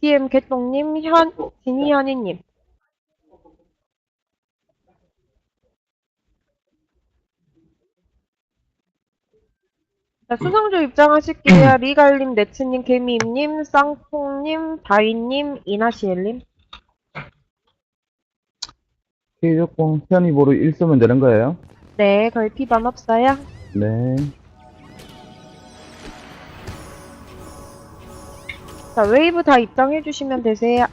DM 개똥님, 현, 진이현이님. 자, 수성조 입장하실게요. 리갈님, 네츠님, 개미임님, 쌍콩님, 다윈님, 이나시엘님. K60 현이 보로 1 쓰면 되는 거예요? 네, 거의 피반 없어요. 네. 자, 웨이브 다 입장해주시면 되세요.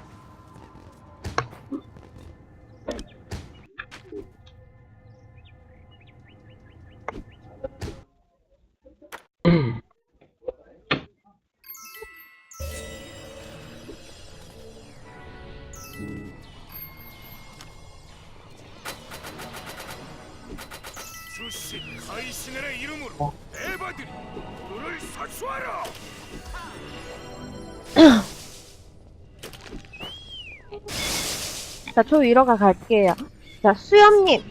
주 자, 저 위로가 갈게요. 자, 수염님.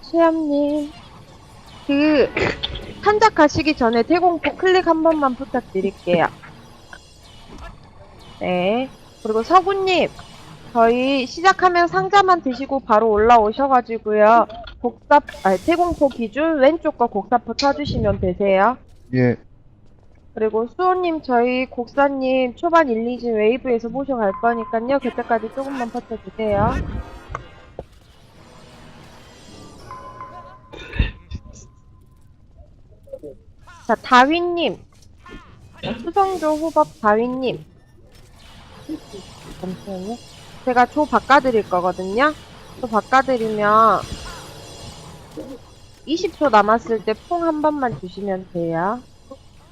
수염님. 그, 한작 가시기 전에 대공포 클릭 한 번만 부탁드릴게요. 네. 그리고 서구님. 저희 시작하면 상자만 드시고 바로 올라오셔가지고요. 곡사, 아니, 태공포 기준 왼쪽과 곡사포 쳐주시면 되세요. 예. 그리고 수호님 저희 곡사님 초반 1, 2진 웨이브에서 모셔갈 거니까요. 그때까지 조금만 버텨주세요. 자, 다윈님. 수성조 후법 다윈님. 잠시만요. 제가 조 바꿔드릴 거거든요. 조 바꿔드리면 20초 남았을 때 풍 한 번만 주시면 돼요.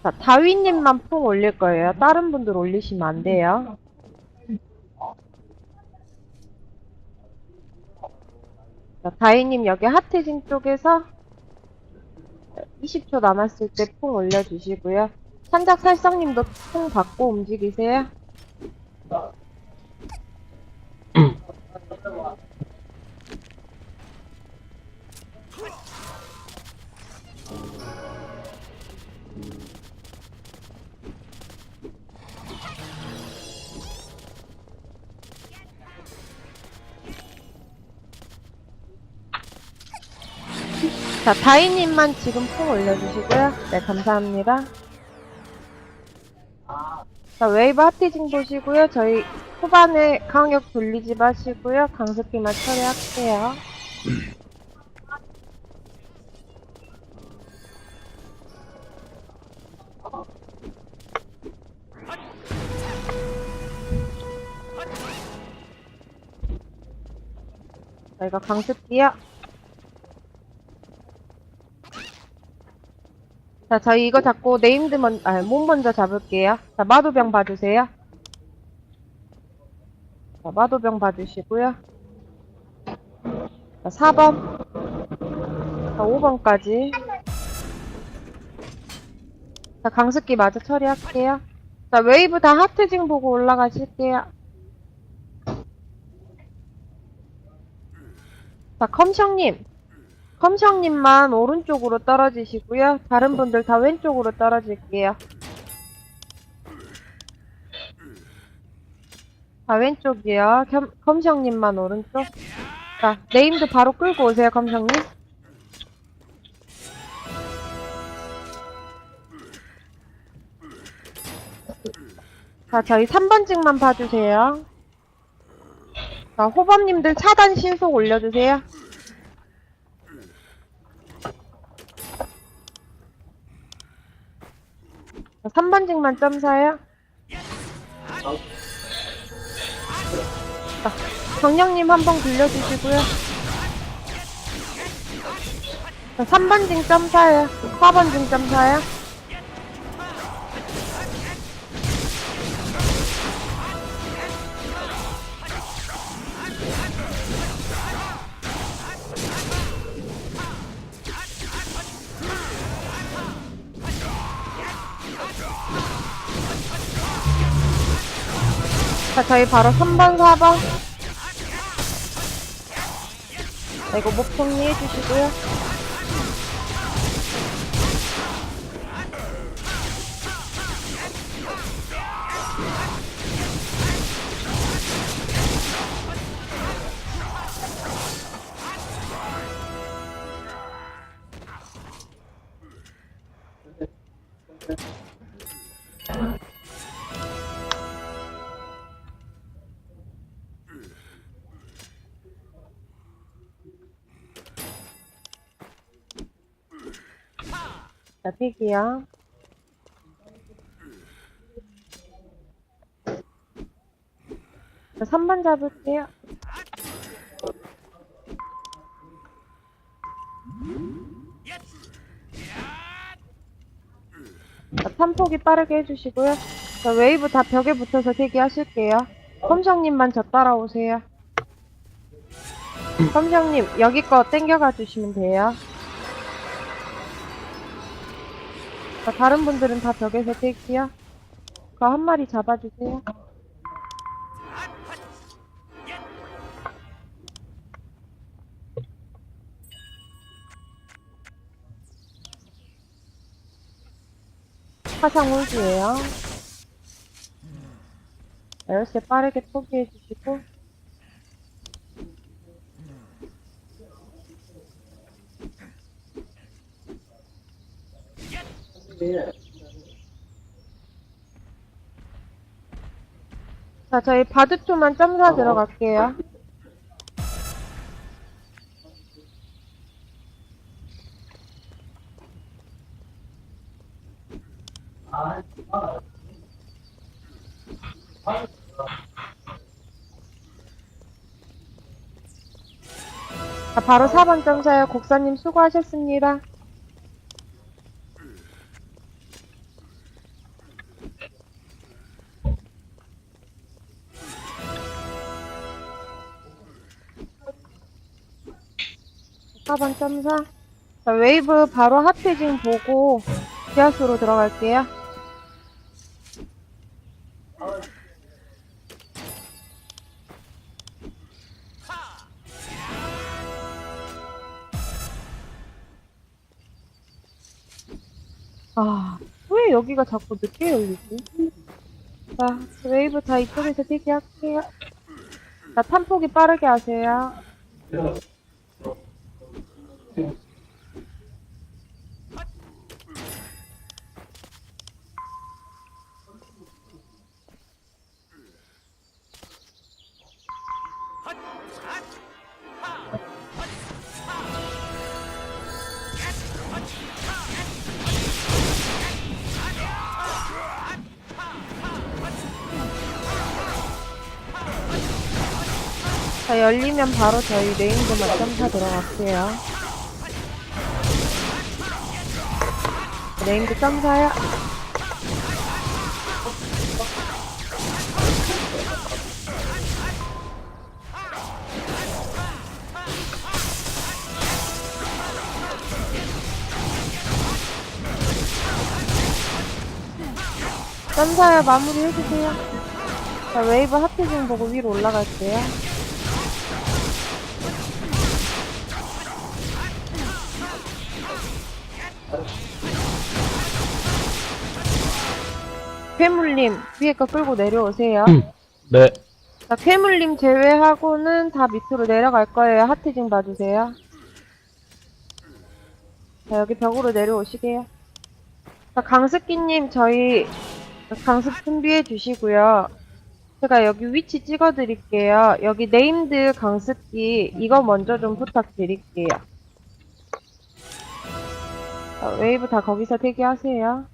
자, 다위님만 풍 올릴 거예요. 다른 분들 올리시면 안 돼요. 자, 다위님 여기 하트진 쪽에서 20초 남았을 때풍 올려주시고요. 산작 살성님도 풍 받고 움직이세요. 자, 다이님만 지금 풍 올려주시고요. 네, 감사합니다. 자, 웨이브 하티징 보시고요. 저희 후반에 강력 돌리지 마시고요. 강습기만 처리할게요. 자, 이거 강습기요. 자, 저희 이거 잡고 네임드 먼, 아, 몸 먼저 잡을게요. 자, 마도병 봐주세요. 자, 마도병 봐주시고요. 자, 4번. 자, 5번까지. 자, 강습기 마저 처리할게요. 자, 웨이브 다 하트징 보고 올라가실게요. 자, 컴형님. 컴형님만 오른쪽으로 떨어지시고요. 다른 분들 다 왼쪽으로 떨어질게요. 자, 왼쪽이요. 겸, 컴형님만 오른쪽. 자, 네임드 바로 끌고 오세요, 컴형님. 자, 저희 3번직만 봐주세요. 자, 호범님들 차단 신속 올려주세요. 3번직만 점사요. 자, 정령님 한 번 굴려주시고요. 자, 3번징 점사요. 4번징 점사요. 자, 저희 바로 3번, 4번. 자, 이거 목 정리해 주시고요. 자, 픽이요. 자, 3번 잡을게요. 자, 3폭이 빠르게 해주시고요. 자, 웨이브 다 벽에 붙어서 대기하실게요. 컴성님만 저 따라오세요. 컴성님, 여기 거 땡겨가 주시면 돼요. 자, 다른 분들은 다 벽에서 대기요. 그 한 마리 잡아주세요. 화상 홀드예요. 열쇠 빠르게 포기해 주시고 자, 저희 바드투만 점사 들어갈게요. 자, 바로 4번 점사요. 곡사님 수고하셨습니다. 사번 점사. 자, 웨이브 바로 핫페징 보고 지하수로 들어갈게요. 아, 왜 여기가 자꾸 늦게 열리지? 자, 웨이브 다 이쪽에서 대기할게요. 자, 탄폭이 빠르게 하세요. 자, 열리면 바로 저희 레인보만 점사 들어갈게요. 레인보 점사요. 점사요, 마무리 해주세요. 자, 웨이브 하트징 보고 위로 올라갈게요. 괴물님, 위에 거 끌고 내려오세요. 네. 자, 괴물님 제외하고는 다 밑으로 내려갈 거예요. 하트징 봐주세요. 자, 여기 벽으로 내려오시게요. 자, 강습기님, 저희 강습 준비해 주시고요. 제가 여기 위치 찍어 드릴게요. 여기 네임드 강습기, 이거 먼저 좀 부탁드릴게요. 자, 웨이브 다 거기서 대기하세요.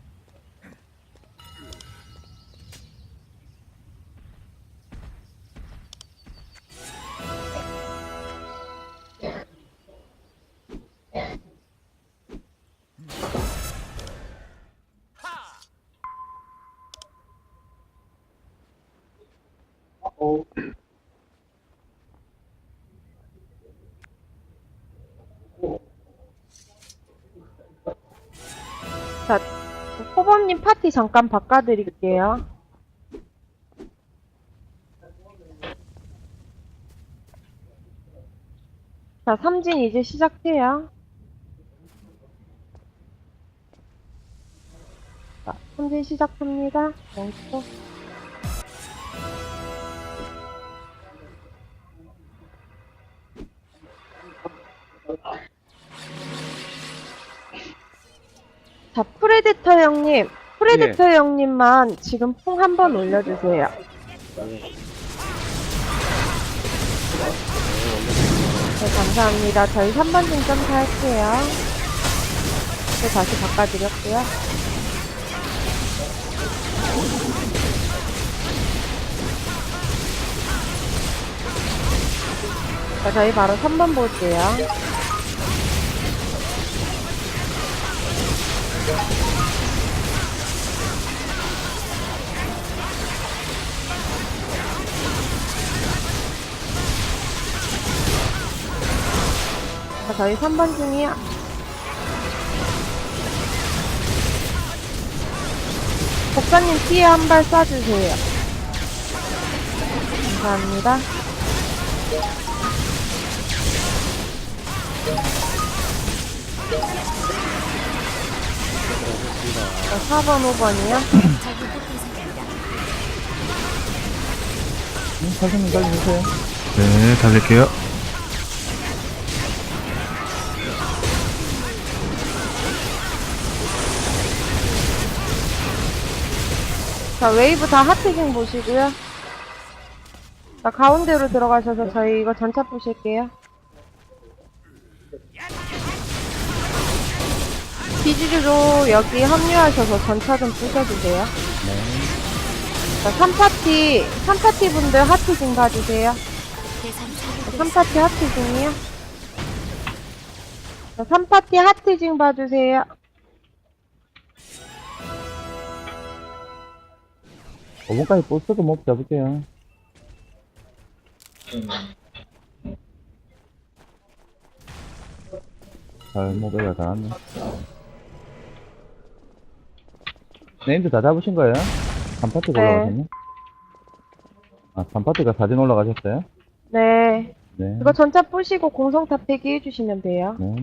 자, 호범님 파티 잠깐 바꿔드릴게요. 자, 삼진 이제 시작해요. 자, 삼진 시작합니다. 멈춰. 자, 프레데터 형님, 프레데터 형님만 지금 풍 한 번 올려주세요. 네, 감사합니다. 저희 3번 중점 할게요. 네, 다시 바꿔드렸고요. 자, 저희 바로 3번 볼게요. 자, 저희 3번 중이요. 복사님 피에 한발 쏴주세요. 감사합니다. 자, 4번, 5번이요. 음, 선생님 빨리 주세요. 네, 달릴게요. 자, 웨이브 다 하트징 보시고요. 자, 가운데로 들어가셔서 저희 이거 전차 보실게요. 비주류로 여기 합류하셔서 전차 좀 부셔주세요. 자, 3파티, 3파티 분들 하트징 봐주세요. 자, 3파티 하트징이요. 자, 3파티 하트징 봐주세요. 오분까지 보스도 못 잡을게요. 잘, 모델가 다 왔네. 네임드 다 잡으신 거예요? 3파트가 네. 올라가셨네? 아, 3파트가 사진 올라가셨어요? 네. 네. 이거 전차 부시고 공성타 폐기 해주시면 돼요. 네.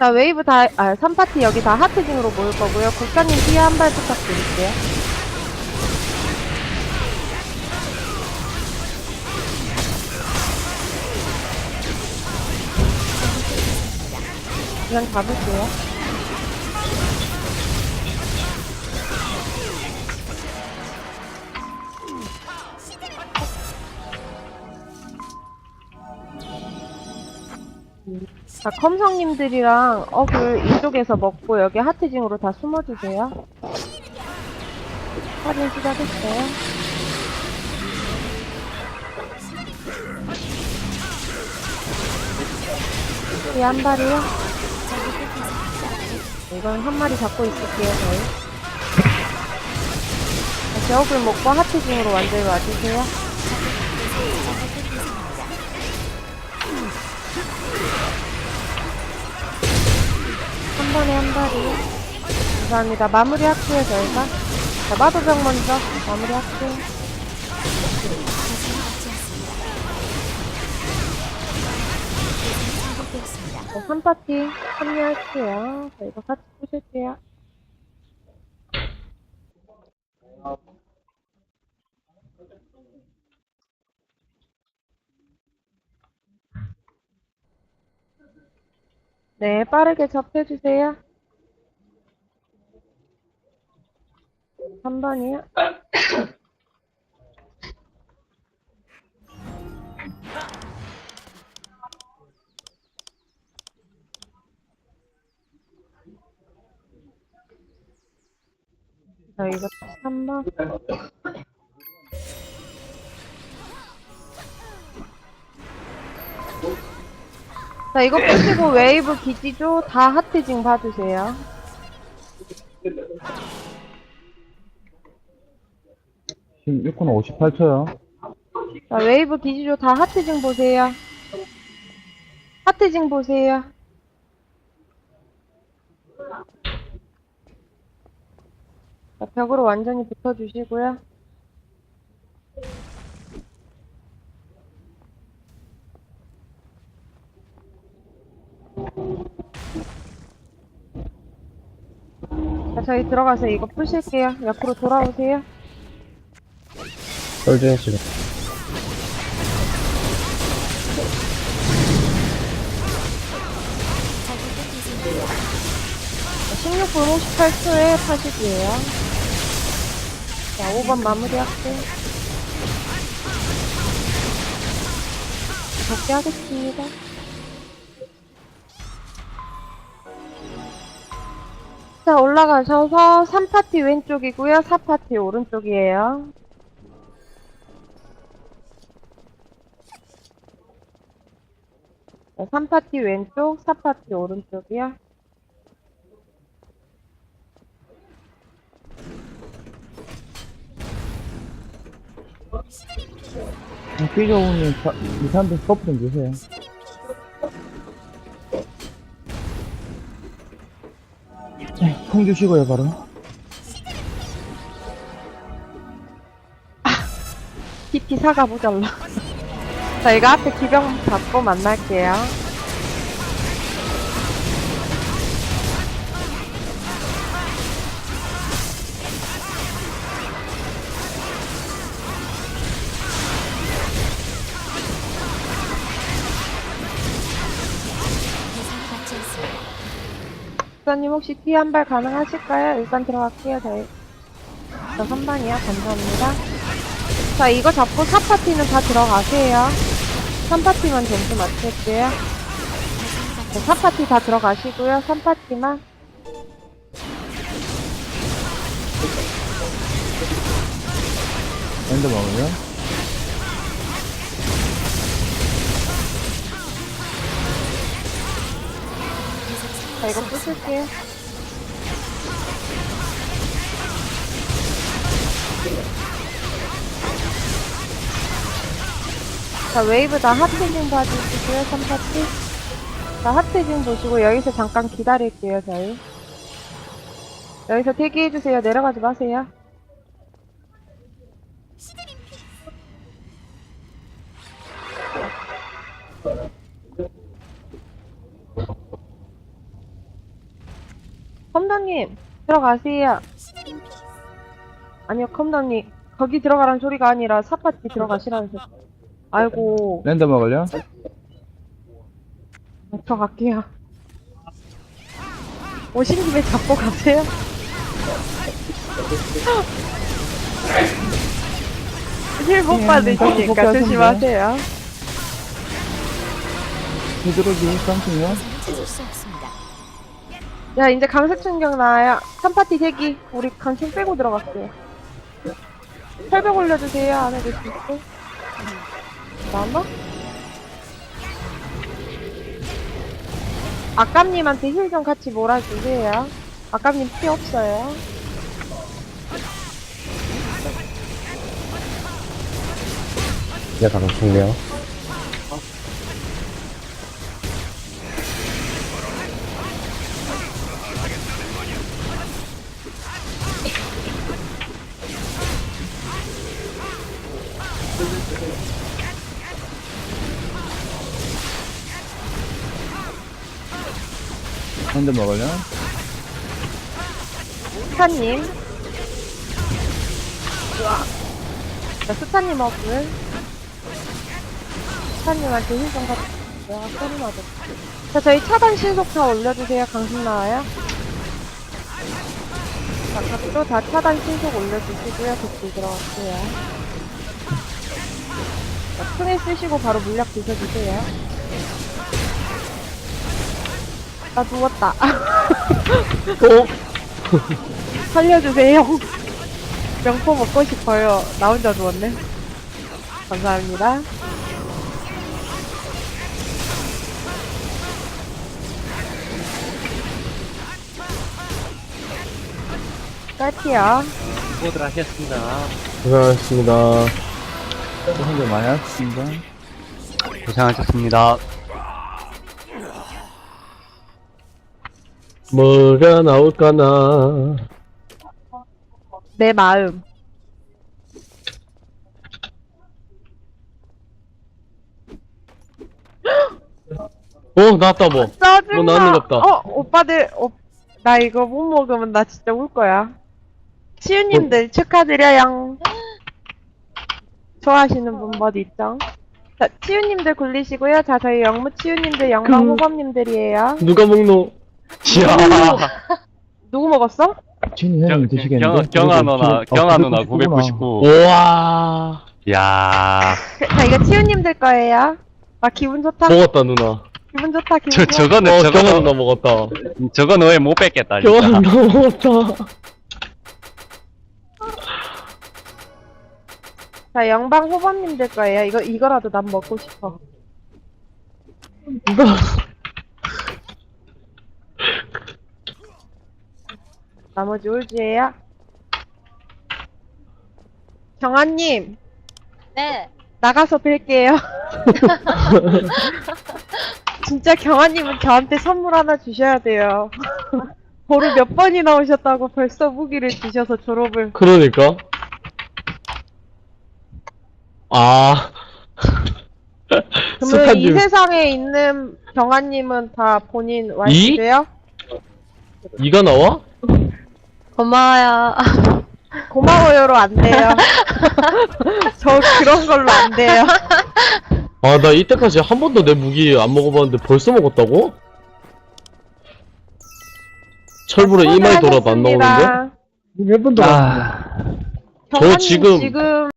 자, 웨이브 다, 아, 3파티 여기 다 하트징으로 모일 거고요. 국장님 뒤에 한 발 부탁드릴게요. 그냥 잡을게요. 자, 컴성님들이랑 어글 이쪽에서 먹고 여기 하트징으로 다 숨어주세요. 확인 시작했어요. 이 한 발이요? 이건 한 마리 잡고 있을게요, 저희. 다시 어글 먹고 하트징으로 완전히 와주세요. 한 번에 한 발이요. 감사합니다. 마무리 할게요, 저희가. 자, 마도병 먼저 마무리 할게요. 자, 3파티 합류할게요. 자, 이거 같이 보실게요. 네, 빠르게 접해주세요. 3번이요. 자, 이거 3번. 자, 이거 보시고 웨이브 기지조 다 하트징 봐주세요. 지금 6분 58초요. 자, 웨이브 기지조 다 하트 징 보세요. 하트 징 보세요. 자, 벽으로 완전히 붙어주시고요. 자, 저희 들어가서 이거 푸실게요. 옆으로 돌아오세요. 썰지 지금. 16분 58초에 80이에요. 자, 5번 마무리할게. 적게 하겠습니다. 올라가셔서 3파티 왼쪽이고요. 4파티 오른쪽이에요. 자, 3파티 왼쪽, 4파티 오른쪽이요. 피조우님, 이사람들 스코프 좀 주세요. 통 주시고요, 바로. PT 사가 모자라. 자, 이거 앞에 기병 잡고 만날게요. 부사님 혹시 티한발 가능하실까요? 일단 들어갈게요, 저희. 저 3방이야, 감사합니다. 자, 이거 잡고 4파티는 다 들어가세요. 3파티만 점수 맞출게요. 자, 4파티 다 들어가시고요. 3파티만. 엔더 먹으면. 자, 이거 부술게요. 자, 웨이브 다 하트징 봐주시고요, 3파티. 자, 하트징 보시고, 여기서 잠깐 기다릴게요, 저희. 여기서 대기해주세요. 내려가지 마세요. 컴다님, 들어가세요. 아니요, 컴다님. 거기 들어가라는 소리가 아니라 사파티 들어가시라는 소리. 아이고, 랜더 먹을려? 저 갈게요. 오신 김에 잡고 가세요. 힐못 예, 받으시니까. 조심하세요. 되도록이. 찾을 수 없습니다. 야, 이제 강색 충격 나와요. 3파티 대기. 우리 강충 빼고 들어갈게요. 철벽 올려주세요. 안 해도 있고. 나왔나? 아깝님한테 힐 좀 같이 몰아주세요. 아깝님 피 없어요. 이제 가서 죽네요. 엔더 먹을려? 스타님. 자, 스타님 업을. 스타님한테 힐좀 같이 내가 소리 맞았어. 자, 저희 차단 신속 다 올려주세요. 강신 나와요. 자, 각도 다 차단 신속 올려주시고요. 그때 들어갈게요. 자, 큰일 쓰시고 바로 물약 드셔주세요. 나 누웠다. 살려주세요. 명포 먹고 싶어요. 나 혼자 누웠네. 감사합니다. 깔티요. 수고들 하셨습니다. 고생하셨습니다. 현재 많이 하셨습니다. 고생하셨습니다. 뭐가 나올까나. 내 마음. 어, 나왔다, 뭐. 짜증나. 뭐 나왔는 것 같다. 어, 오빠들, 오, 나 이거 못 먹으면 나 진짜 울 거야. 치유님들 축하드려요. 좋아하시는 분 어디 있죠? 자, 치유님들 굴리시고요. 자, 저희 영무 치유님들, 영광 그- 호범님들이에요. 누가 먹노? 이야. 누구 먹었어? 진이 형님 드시겠는데? 경, 경아 누나, 아, 경아 누나 999 구나. 999. 우와. 야 그, 자, 이거 치우님들 거예요. 아, 기분 좋다. 먹었다, 누나. 기분 좋다, 기분 저, 좋다. 저거는, 어, 경아 저거, 누나 먹었다. 저거 너의 못 뺏겠다, 경아 진짜. 누나 먹었다. 자, 영방 후보님들 거예요. 이거, 이거라도 난 먹고 싶어. 누나. 나머지 올즈예요. 정아님, 네. 나가서 뵐게요. 진짜 경아님은 저한테 선물 하나 주셔야 돼요. 보루 몇 번이나 오셨다고 벌써 무기를 주셔서 졸업을. 그러니까. 아. 그러면 이 스카님, 세상에 있는 경아님은 다 본인 이? 와이프세요? 이가 나와? 고마워요. 고마워요로 안 돼요. 저 그런 걸로 안 돼요. 아, 나 이때까지 한 번도 내 무기 안 먹어봤는데 벌써 먹었다고? 철불에 이마에 돌아도 안 나오는데? 몇번 더. 아, 경아님 지금- 지금